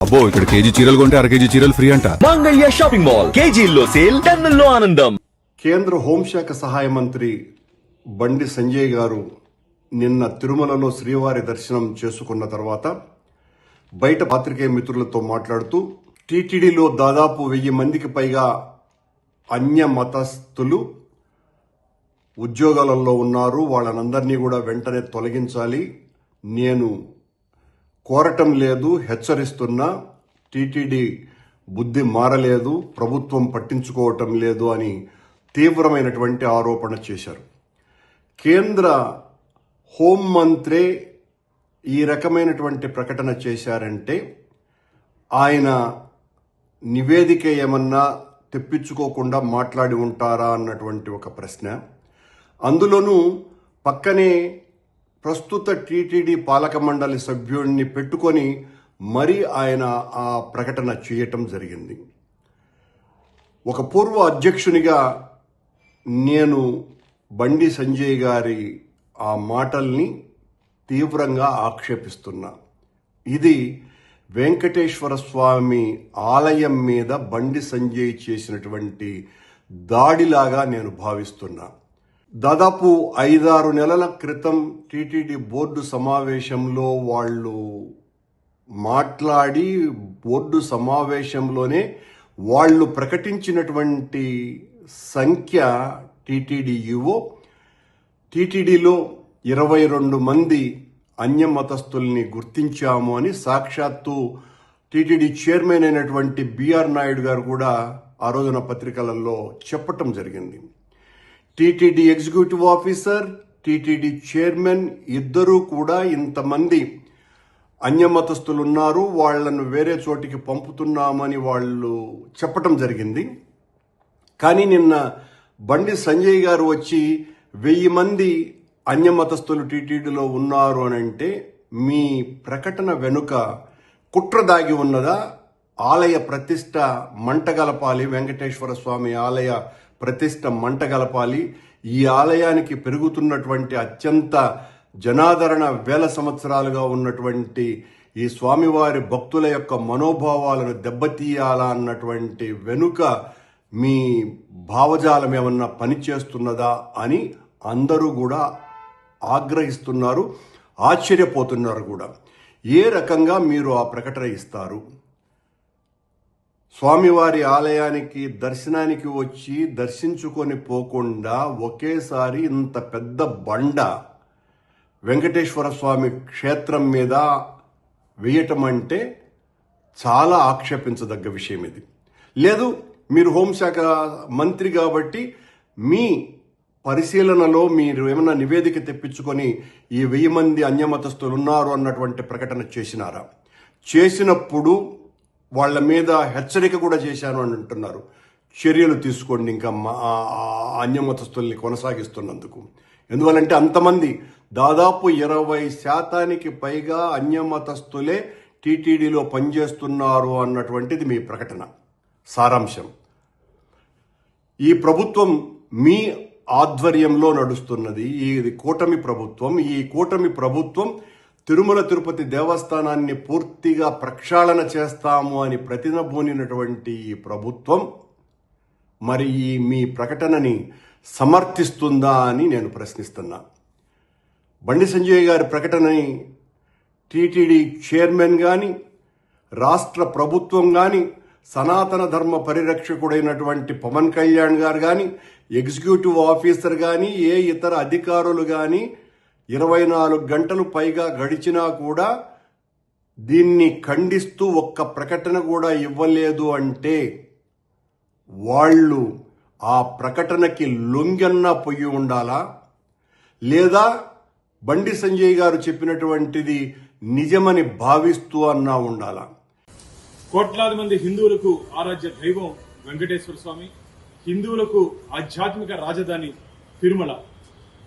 అబ్బో ఇక్కడ కేజీ చీరలు కొంటే అర కేజీ చీరలు ఫ్రీ అంట. Mangalya shopping mall. కేజీల్లో సేల్ టన్నుల్లో ఆనందం. కేంద్ర హోంశాఖ సహాయ మంత్రి బండి సంజయ్ గారు నిన్న తిరుమలలో శ్రీవారి దర్శనం చేసుకున్న తర్వాత బయట పాత్రికేయ మిత్రులతో మాట్లాడుతూ టీటీడీలో దాదాపు వెయ్యి మందికి పైగా అన్య మతస్థులు ఉద్యోగాలలో ఉన్నారు. వాళ్ళనందరినీ కూడా వెంటనే తొలగించాలి. నేను కోరటం లేదు హెచ్చరిస్తున్నా టీటీడీ బుద్ధి మారలేదు ప్రభుత్వం పట్టించుకోవటం లేదు అని తీవ్రమైనటువంటి ఆరోపణ చేశారు. కేంద్ర హోంమంత్రే ఈ రకమైనటువంటి ప్రకటన చేశారంటే ఆయన నివేదిక ఏమన్నా తెప్పించుకోకుండా మాట్లాడి ఉంటారా అన్నటువంటి ఒక ప్రశ్న. అందులోనూ పక్కనే ప్రస్తుత టీటీడీ పాలక మండలి సభ్యుడిని పెట్టుకొని మరి ఆయన ఆ ప్రకటన చేయటం జరిగింది. ఒక పూర్వ అధ్యక్షునిగా నేను బండి సంజయ్ గారి ఆ మాటల్ని తీవ్రంగా ఆక్షేపిస్తున్నా. ఇది వెంకటేశ్వర స్వామి ఆలయం మీద బండి సంజయ్ చేసినటువంటి దాడిలాగా నేను భావిస్తున్నా. దాదాపు ఐదారు నెలల క్రితం టీటీడీ బోర్డు సమావేశంలో వాళ్ళు మాట్లాడి బోర్డు సమావేశంలోనే వాళ్ళు ప్రకటించినటువంటి సంఖ్య టీటీడీఈఓ టీటీడీలో ఇరవై రెండు మంది అన్యమతస్థుల్ని గుర్తించాము అని సాక్షాత్తు టీటీడీ చైర్మన్ అయినటువంటి బిఆర్ నాయుడు గారు కూడా ఆ రోజున పత్రికలలో చెప్పటం జరిగింది. TTD executive officer TTD chairman ఇద్దరూ కూడా ఇంతమంది అన్యమతస్తులు ఉన్నారు వాళ్ళను వేరే చోటికి పంపుతున్నామని వాళ్ళు చెప్పటం జరిగింది. కానీ నిన్న బండి సంజయ్ గారు వచ్చి వెయ్యి మంది అన్యమతస్థులు టీటీడీలో ఉన్నారు అని అంటే మీ ప్రకటన వెనుక కుట్ర దాగి ఉన్నదా? ఆలయ ప్రతిష్ట మంటగలపాలి వెంకటేశ్వర స్వామి ఆలయ ప్రతిష్ట మంట గలపాలి. ఈ ఆలయానికి పెరుగుతున్నటువంటి అత్యంత జనాదరణ వేల సంవత్సరాలుగా ఉన్నటువంటి ఈ స్వామివారి భక్తుల యొక్క మనోభావాలను దెబ్బతీయాలా అన్నటువంటి వెనుక మీ భావజాలం ఏమన్నా పనిచేస్తున్నదా అని అందరూ కూడా ఆగ్రహిస్తున్నారు ఆశ్చర్యపోతున్నారు కూడా. ఏ రకంగా మీరు ఆ ప్రకటన ఇస్తారు? స్వామివారి ఆలయానికి దర్శనానికి వచ్చి దర్శించుకొని పోకుండా ఒకేసారి ఇంత పెద్ద బండ వెంకటేశ్వర స్వామి క్షేత్రం మీద వేయటం అంటే చాలా ఆక్షేపించదగ్గ విషయం ఇది. లేదు మీరు హోంశాఖ మంత్రి కాబట్టి మీ పరిశీలనలో మీరు ఏమైనా నివేదిక తెప్పించుకొని ఈ వెయ్యి మంది అన్యమతస్తులు ఉన్నారు అన్నటువంటి ప్రకటన చేసినారా? చేసినప్పుడు వాళ్ళ మీద హెచ్చరిక కూడా చేశాను అని అంటున్నారు. చర్యలు తీసుకోండి ఇంకా మా అన్యమతస్తుల్ని కొనసాగిస్తున్నందుకు. ఎందువల్లంటే అంతమంది దాదాపు ఇరవై శాతానికి పైగా అన్యమతస్తులే టీటీడీలో పనిచేస్తున్నారు అన్నటువంటిది మీ ప్రకటన. సారాంశం. ఈ ప్రభుత్వం మీ ఆధ్వర్యంలో నడుస్తున్నది. ఇది కూటమి ప్రభుత్వం ఈ కూటమి ప్రభుత్వం తిరుమల తిరుపతి దేవస్థానాన్ని పూర్తిగా ప్రక్షాళన చేస్తాము అని ప్రతినబూనినటువంటి ఈ ప్రభుత్వం మరి ఈ మీ ప్రకటనని సమర్థిస్తుందా అని నేను ప్రశ్నిస్తున్నా. బండి సంజయ్ గారి ప్రకటనని టీటీడీ చైర్మన్ కానీ రాష్ట్ర ప్రభుత్వం కానీ సనాతన ధర్మ పరిరక్షకుడైనటువంటి పవన్ కళ్యాణ్ గారు కానీ ఎగ్జిక్యూటివ్ ఆఫీసర్ కానీ ఏ ఇతర అధికారులు కానీ ఇరవై నాలుగు గంటలు పైగా గడిచినా కూడా దీన్ని ఖండిస్తూ ఒక్క ప్రకటన కూడా ఇవ్వలేదు అంటే వాళ్ళు ఆ ప్రకటనకి లొంగన్నా పొయ్యి ఉండాలా? లేదా బండి సంజయ్ గారు చెప్పినటువంటిది నిజమని భావిస్తూ అన్నా ఉండాలా? కోట్లాది మంది హిందువులకు ఆరాధ్య దైవం వెంకటేశ్వర స్వామి హిందువులకు ఆధ్యాత్మిక రాజధాని తిరుమల.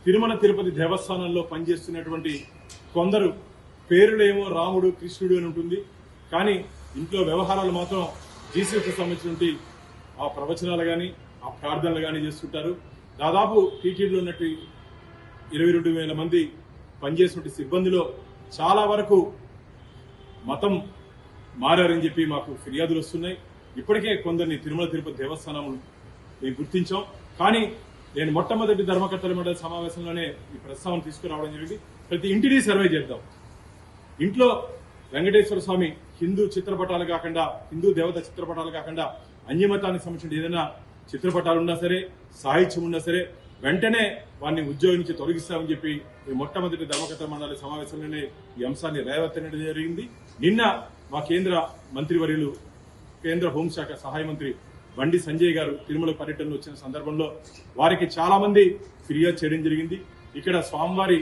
తిరుమల తిరుపతి దేవస్థానంలో పనిచేస్తున్నటువంటి కొందరు పేరులేమో రాముడు కృష్ణుడు అని ఉంటుంది. కానీ ఇంట్లో వ్యవహారాలు మాత్రం జీసీకి సంబంధించినటువంటి ఆ ప్రవచనాలు కానీ ఆ ప్రార్థనలు కానీ చేస్తుంటారు. దాదాపు టీటీడీలో ఉన్నట్టు ఇరవై రెండు వేల మంది పనిచేసినటువంటి సిబ్బందిలో చాలా వరకు మతం మారారని చెప్పి మాకు ఫిర్యాదులు వస్తున్నాయి. ఇప్పటికే కొందరిని తిరుమల తిరుపతి దేవస్థానం మేము గుర్తించాం. కానీ నేను మొట్టమొదటి ధర్మకర్తల మండలి సమావేశంలోనే ఈ ప్రస్తావన తీసుకురావడం జరిగింది. ప్రతి ఇంటిని సర్వే చేద్దాం. ఇంట్లో వెంకటేశ్వర స్వామి హిందూ చిత్రపటాలు కాకుండా హిందూ దేవత చిత్రపటాలు కాకుండా అన్యమతానికి సంబంధించిన ఏదైనా చిత్రపటాలు ఉన్నా సరే సాహిత్యం ఉన్నా సరే వెంటనే వారిని ఉద్యోగం నుంచి తొలగిస్తామని చెప్పి ఈ మొట్టమొదటి ధర్మకర్త మండలి సమావేశంలోనే ఈ అంశాన్ని రేవెత్తనడం జరిగింది. నిన్న మా కేంద్ర మంత్రివర్యులు కేంద్ర హోంశాఖ సహాయ మంత్రి బండి సంజయ్ గారు తిరుమల పర్యటనలు వచ్చిన సందర్భంలో వారికి చాలా మంది ఫిర్యాదు చేయడం జరిగింది. ఇక్కడ స్వామివారి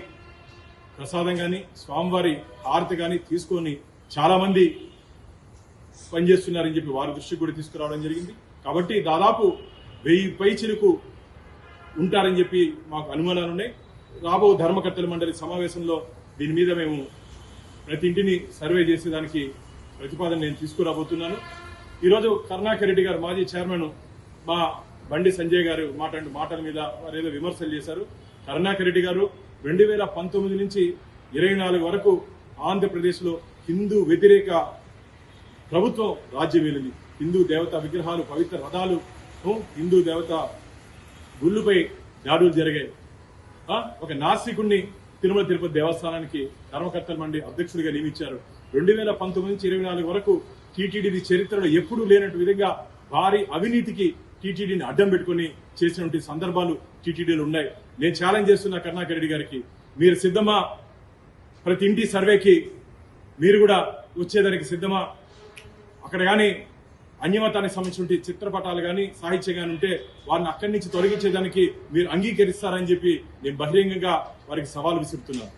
ప్రసాదం కానీ స్వామివారి హారతి కానీ తీసుకొని చాలా మంది పనిచేస్తున్నారని చెప్పి వారి దృష్టికి కూడా తీసుకురావడం జరిగింది. కాబట్టి దాదాపు వెయ్యి పైచిలకు ఉంటారని చెప్పి మాకు అనుమానాలు ఉన్నాయి. రాబో ధర్మకర్తల మండలి సమావేశంలో దీని మీద మేము ప్రతి ఇంటిని సర్వే చేసేదానికి ప్రతిపాదన నేను తీసుకురాబోతున్నాను. ఈరోజు కరుణాకర్ రెడ్డి గారు మాజీ చైర్మన్ మా బండి సంజయ్ గారు మాట్లాడిన మాటల మీద వారేదో విమర్శలు చేశారు. కరుణాకర్ రెడ్డి గారు రెండు వేల పంతొమ్మిది నుంచి ఇరవై నాలుగు వరకు ఆంధ్రప్రదేశ్లో హిందూ వ్యతిరేక ప్రభుత్వం రాజ్యం వెళ్ళింది హిందూ దేవత విగ్రహాలు పవిత్ర రథాలు హిందూ దేవత గుళ్ళుపై దాడులు జరిగాయి. ఒక నాస్తికుణ్ణి తిరుమల తిరుపతి దేవస్థానానికి కర్మకర్తల మండి అధ్యక్షుడిగా నియమించారు. రెండు వేల పంతొమ్మిది నుంచి ఇరవై నాలుగు వరకు టీటీడీ చరిత్రలో ఎప్పుడూ లేనట్టు విధంగా భారీ అవినీతికి టీటీడీని అడ్డం పెట్టుకుని చేసినటువంటి సందర్భాలు టీటీడీలో ఉన్నాయి. నేను ఛాలెంజ్ చేస్తున్నా కరుణాకర్ రెడ్డి గారికి. మీరు సిద్ధమా? ప్రతి ఇంటి సర్వేకి మీరు కూడా వచ్చేదానికి సిద్ధమా? అక్కడ కానీ అన్యమతానికి సంబంధించిన చిత్రపటాలు కానీ సాహిత్యం కానీ ఉంటే వారిని అక్కడి నుంచి తొలగించేదానికి మీరు అంగీకరిస్తారని చెప్పి నేను బహిరంగంగా వారికి సవాల్ విసురుతున్నాను.